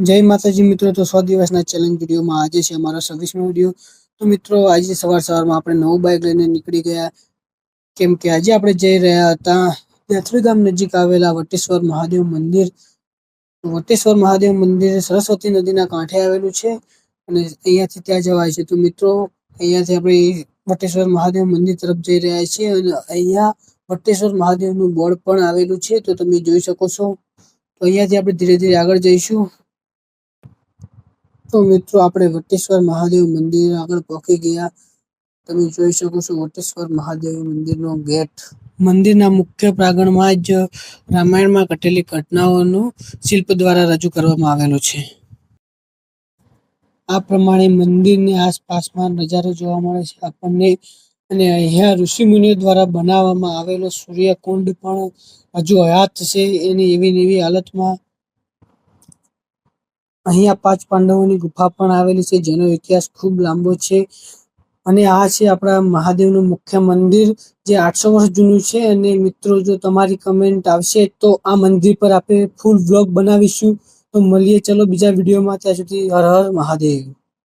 જય માતાજી મિત્રો, તો સો દિવસના ચેલેન્જ વિડીયોમાં આજે છે અમારો છવ્વીસમો વીડિયો તો મિત્રો, આજે સવાર સવારમાં આપણે નવું બાઇક લઈને નીકળી ગયા. કેમ કે આજે આપણે જઈ રહ્યા હતા ગામ નજીક આવેલા વટેશ્વર મહાદેવ મંદિર. વટેશ્વર મહાદેવ મંદિર સરસ્વતી નદીના કાંઠે આવેલું છે અને અહીંયાથી ત્યાં જવાય છે. તો મિત્રો, અહીંયાથી આપણે વટેશ્વર મહાદેવ મંદિર તરફ જઈ રહ્યા છીએ અને અહીંયા વટેશ્વર મહાદેવનું બોર્ડ પણ આવેલું છે. તો તમે જોઈ શકો છો. તો અહીંયાથી આપણે ધીરે ધીરે આગળ જઈશું. તો મિત્રો, આપણે વટેશ્વર મહાદેવ મંદિર આગળ પહોંચી ગયા. તમે જોઈ શકો છો વટેશ્વર મહાદેવ મંદિરનો ગેટ. મંદિરના મુખ્ય પ્રાંગણમાં જ રામાયણમાં ઘટેલી ઘટનાઓનું શિલ્પ દ્વારા રજૂ કરવામાં આવેલું છે. આ પ્રમાણે મંદિરની આસપાસમાં નજારો જોવા મળે છે. આપણને અને અહીંયા ઋષિમુનિઓ દ્વારા બનાવવામાં આવેલો સૂર્યકુંડ પણ હજુ હયાત છે. એની એવી ને એવી હાલતમાં અહીંયા પાંચ પાંડવોની ગુફા પણ આવેલી છે, જેનો ઇતિહાસ ખૂબ લાંબો છે. અને આ છે આપણા મહાદેવનું મુખ્ય મંદિર, જે આઠસો વર્ષ જૂનું છે. અને મિત્રો, જો તમારી કમેન્ટ આવશે તો આ મંદિર પર આપણે ફૂલ વ્લોગ બનાવીશું. તો મળીએ, ચલો બીજા વિડીયોમાં ત્યાં સુધી હર હર મહાદેવ.